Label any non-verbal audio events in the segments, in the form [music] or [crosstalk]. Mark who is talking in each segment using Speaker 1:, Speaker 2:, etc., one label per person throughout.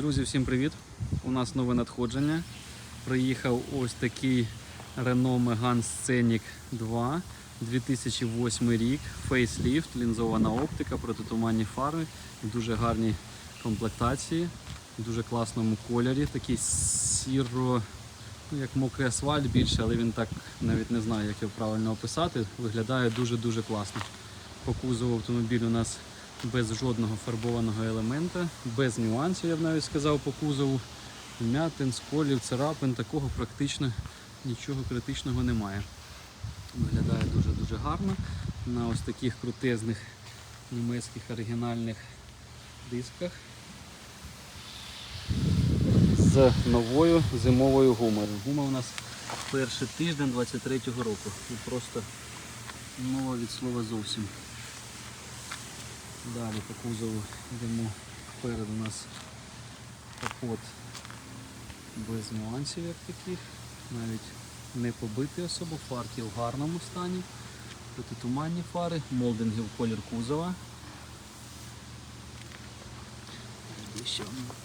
Speaker 1: Друзі, всім привіт! У нас нове надходження. Приїхав ось такий Renault Megane Scenic 2, 2008 рік, фейсліфт, лінзована оптика, протитуманні фари, в дуже гарній комплектації, в дуже класному кольорі, такий сіро, ну, як мокрий асфальт більше, але він так навіть не знає, як його правильно описати. Виглядає дуже-дуже класно. По кузову автомобіль у нас без жодного фарбованого елемента, без нюансів, я б навіть сказав, по кузову. М'ятин, сколів, царапин, такого практично нічого критичного немає. Виглядає дуже-дуже гарно на ось таких крутезних німецьких оригінальних дисках з новою зимовою гумою. Гума у нас перший тиждень 23-го року. І просто нова від слова зовсім. Далі по кузову йдемо вперед у нас капот без нюансів як таких, навіть не побитий особо, фарки в гарному стані, протитуманні фари, молдинги в колір кузова.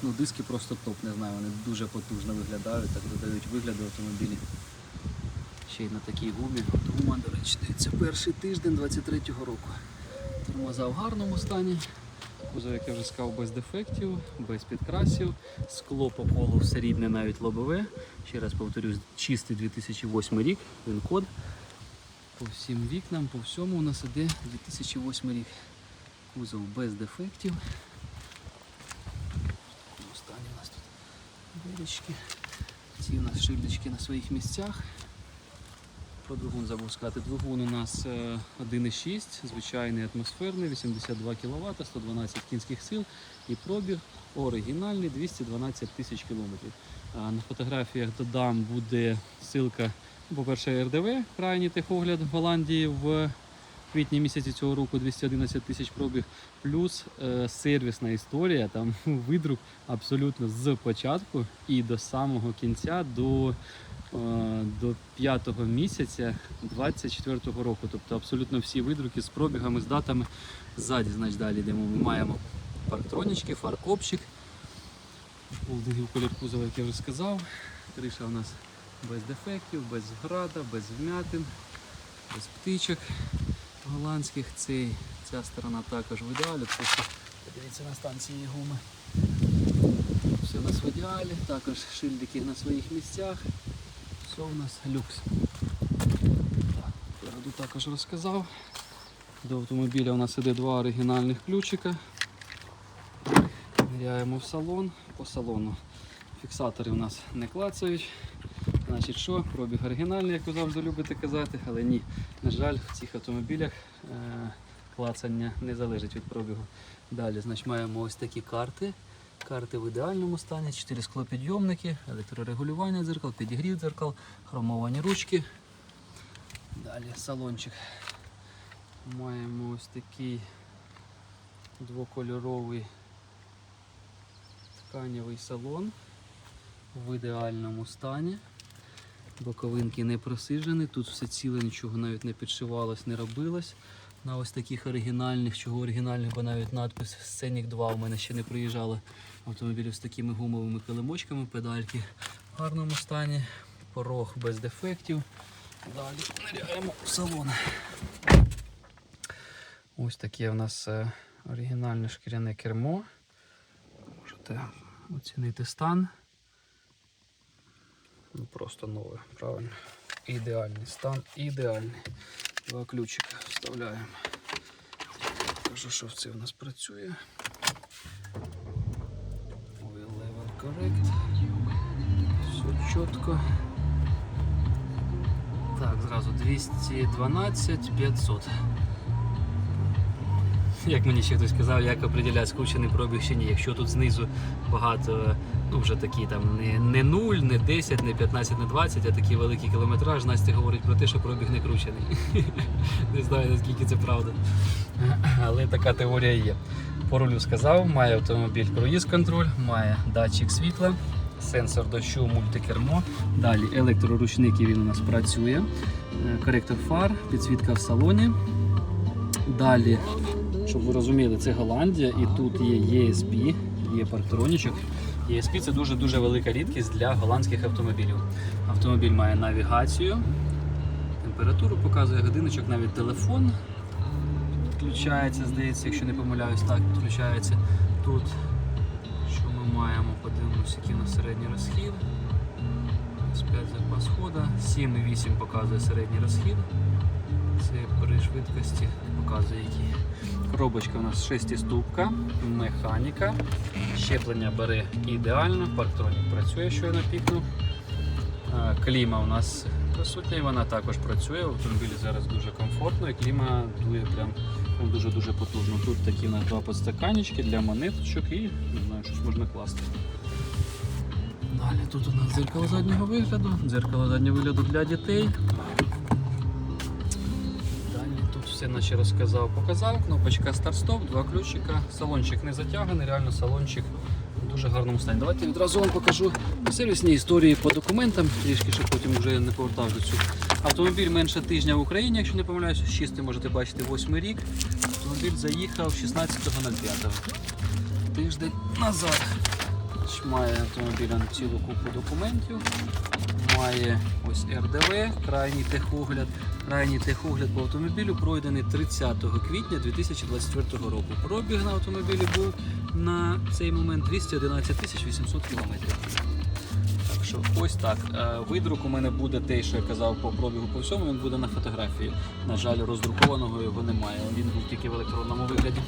Speaker 1: Ну, диски просто топ, не знаю, вони дуже потужно виглядають, так додають вигляду автомобілі. Ще й на такій гумі. Гума, до речі, дивіться, перший тиждень 23-го року. Тормоза в гарному стані. Кузов, як я вже сказав, без дефектів, без підкрасів. Скло по колу все рідне, навіть лобове. Ще раз повторюсь, чистий 2008 рік, він код. По всім вікнам, по всьому у нас іде 2008 рік. Кузов без дефектів. Стані у нас тут дирочки. Ці у нас шильдочки на своїх місцях. Про двигун забув сказати. Двигун у нас е, 1,6, звичайний атмосферний, 82 кВт, 112 кінських сил і пробіг оригінальний 212 тисяч кілометрів. На фотографіях додам буде ссылка, ну, по-перше, РДВ, крайній техогляд в Голландії в квітні місяці цього року 211 тисяч пробіг, плюс е, сервісна історія, там [laughs] видрук абсолютно з початку і до самого кінця, до е, до п'ятого місяця 24-го року. Тобто абсолютно всі видруки з пробігами, з датами. Ззаді, значить, далі йдемо. Ми маємо парктронічки, фаркопчик, холдингів колір кузова, як я вже сказав. Криша у нас без дефектів, без града, без вмятин, без птичок голландських. Цей, ця сторона також в ідеалі. Подивіться на станції гуми. Все у нас в ідеалі, також шильдики на своїх місцях. Все у нас люкс. Переду також розказав. До автомобіля у нас іде два оригінальних ключика. Ниряємо в салон. По салону фіксатори у нас не клацають. Значить що, пробіг оригінальний, як ви завжди любите казати, але ні, на жаль, в цих автомобілях е, клацання не залежить від пробігу. Далі значить, маємо ось такі карти. Карти в ідеальному стані, 4 склопідйомники, електрорегулювання дзеркал, підігрів дзеркал, хромовані ручки. Далі салончик. Маємо ось такий двокольоровий тканевий салон в ідеальному стані. Боковинки не просижені, тут все ціле, нічого навіть не підшивалось, не робилось. На ось таких оригінальних, чого оригінальних, бо навіть надпис Scenic 2 у мене ще не приїжджали автомобілів з такими гумовими килимочками, педальки в гарному стані, порог без дефектів. Далі ниряємо в салон. Ось таке у нас е, оригінальне шкіряне кермо. Можете оцінити стан. Ну просто нове, правильно. Ідеальний стан, ідеальний. Два ключика вставляємо. Покажу, що це у нас працює. Wheel level correct. Все чітко. Так, зразу 212 500. Як мені ще хтось сказав, як определяти скручений пробіг чи ні. Якщо тут знизу багато, ну вже такі там не, не 0, не 10, не 15, не 20, а такий великий кілометраж, Настя говорить про те, що пробіг не кручений. [laughs] Не знаю наскільки це правда. Але така теорія є. По рулю сказав, має автомобіль круїз контроль, має датчик світла, сенсор дощу, мультикермо. Далі електроручники він у нас працює, е, коректор фар, підсвітка в салоні. Далі, щоб ви розуміли, це Голландія і тут є ESP, є парктронічок. ESP це дуже-дуже велика рідкість для голландських автомобілів. Автомобіль має навігацію, температуру показує годиночок, навіть телефон підключається, здається, якщо не помиляюсь, так, підключається тут. Що ми маємо? Подивимося, який у нас середній розхід. 5 запас хода, 7,8 показує середній розхід. Це при швидкості показує який. Коробочка у нас 6-ступка, механіка. Щеплення бере ідеально, парктронік працює, щойно пікнув. Е, Кліма у нас присутня, і вона також працює. В автомобілі зараз дуже комфортно і кліма дує прям дуже-дуже потужно. Тут такі у нас два подстаканечки для монеточок і не знаю, щось можна класти. Далі тут у нас дзеркало заднього вигляду, дзеркало заднього вигляду для дітей. Все наче розказав, показав. Кнопочка старт-стоп, два ключика. Салончик не затяганий, реально салончик в дуже гарному стані. Давайте відразу вам покажу сервісні історії по документам, трішки, щоб потім вже не повертав до цього. Автомобіль менше тижня в Україні, якщо не помиляюся, 6 можете бачити 8 рік. Автомобіль заїхав 16.05. Тиждень назад. Має автомобіль цілу купу документів. Має ось РДВ, крайній техогляд. Крайній техогляд по автомобілю пройдений 30 квітня 2024 року. Пробіг на автомобілі був на цей момент 211 800 кілометрів. Так що ось так. Е, Видрук у мене буде те, що я казав по пробігу по всьому, він буде на фотографії. На жаль, роздрукованого його немає. Він був тільки в електронному вигляді.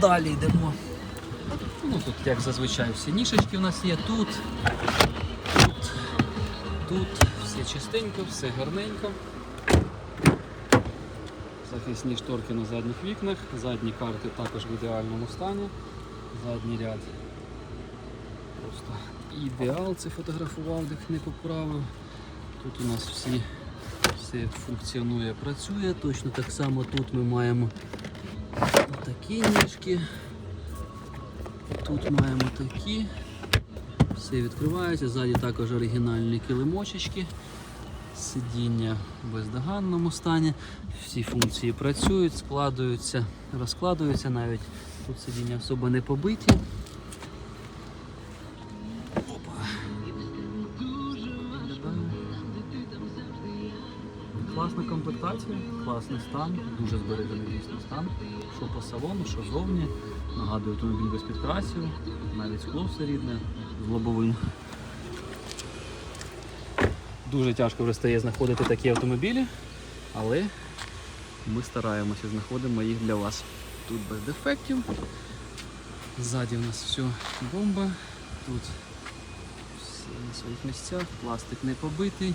Speaker 1: Далі йдемо. Ну, тут, як зазвичай, всі нішечки у нас є. Тут, тут, тут, все чистенько, все гарненько. Захисні шторки на задніх вікнах, задні карти також в ідеальному стані. Задній ряд просто ідеал це фотографував, де не поправив. Тут у нас всі, все функціонує, працює. Точно так само тут ми маємо такі ніжки. Тут маємо такі. Все відкривається. Ззаді також оригінальні килимочечки. Сидіння в бездоганному стані. Всі функції працюють, складуються, розкладуються навіть. Тут сидіння особо не побиті. Опа. Класна комплектація, класний стан, дуже збережений дійсно стан. Що по салону, що зовні. Нагадую, автомобіль без підкрасів, навіть скло все рідне з лобовим. Дуже тяжко вже стає знаходити такі автомобілі, але ми стараємося, знаходимо їх для вас. Тут без дефектів. Ззаді у нас все бомба. Тут все на своїх місцях, пластик не побитий.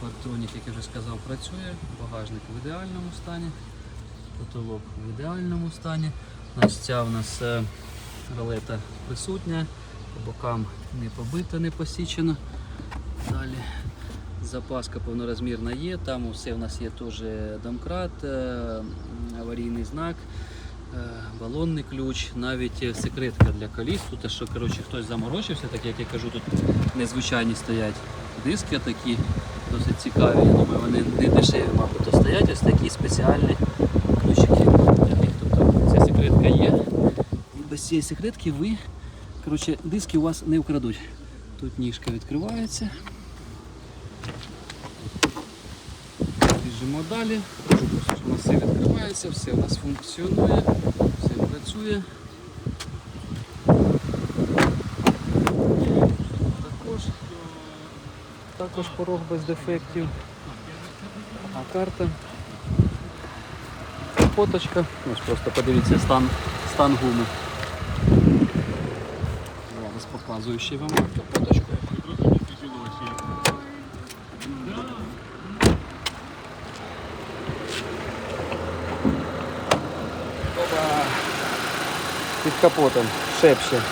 Speaker 1: Парктронік, як я вже сказав, працює, багажник в ідеальному стані, потолок в ідеальному стані. Ось ця у нас е, ролета присутня, по бокам не побита, не посічена. Далі запаска повнорозмірна є, там все у нас є теж домкрат, е, аварійний знак, е, балонний ключ, навіть е, секретка для коліс. Тут що коротше, хтось заморочився, так як я кажу, тут незвичайні стоять диски такі, досить цікаві. Я думаю, вони не дешеві, мабуть, то стоять ось такі спеціальні ключики для них. Тобто ця секретка є. І без цієї секретки ви коротше, диски у вас не вкрадуть. Тут ніжка відкривається. Біжимо далі. У нас все відкривається, все у нас функціонує, все працює. Також, також порог без дефектів. А карта. Фоточка. Ось просто подивіться стан, стан гуми. Зараз показую ще вам фоточку. Під капотом шепче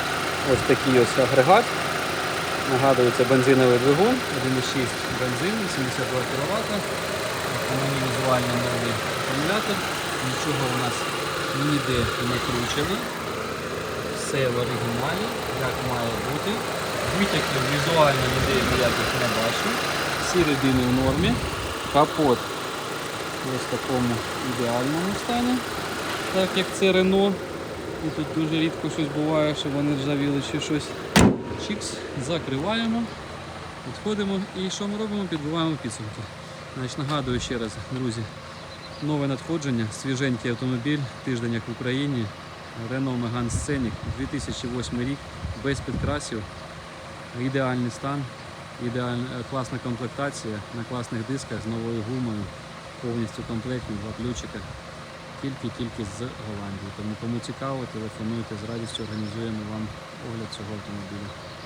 Speaker 1: ось такий ось агрегат. Нагадую, це бензиновий двигун, 1,6 бензин, 82 кВт. Візуально новий акумулятор. Нічого у нас ніде не кручено. Все в оригіналі, як має бути. Витяків візуально ніде ніяких не бачу. Всі в нормі. Капот ось в такому ідеальному стані, так як це Рено. І тут дуже рідко щось буває, що вони ржавіли чи щось. Чікс, закриваємо, відходимо і що ми робимо? Підбиваємо підсумки. Значить, нагадую ще раз, друзі, нове надходження, свіженький автомобіль, тиждень як в Україні, Renault Megane Scenic, 2008 рік, без підкрасів, ідеальний стан, ідеальна, е, класна комплектація. На класних дисках з новою гумою, повністю комплектні, два ключика. Тільки-тільки з Голландії. Тому кому цікаво, телефонуйте. З радістю організуємо вам огляд цього автомобіля.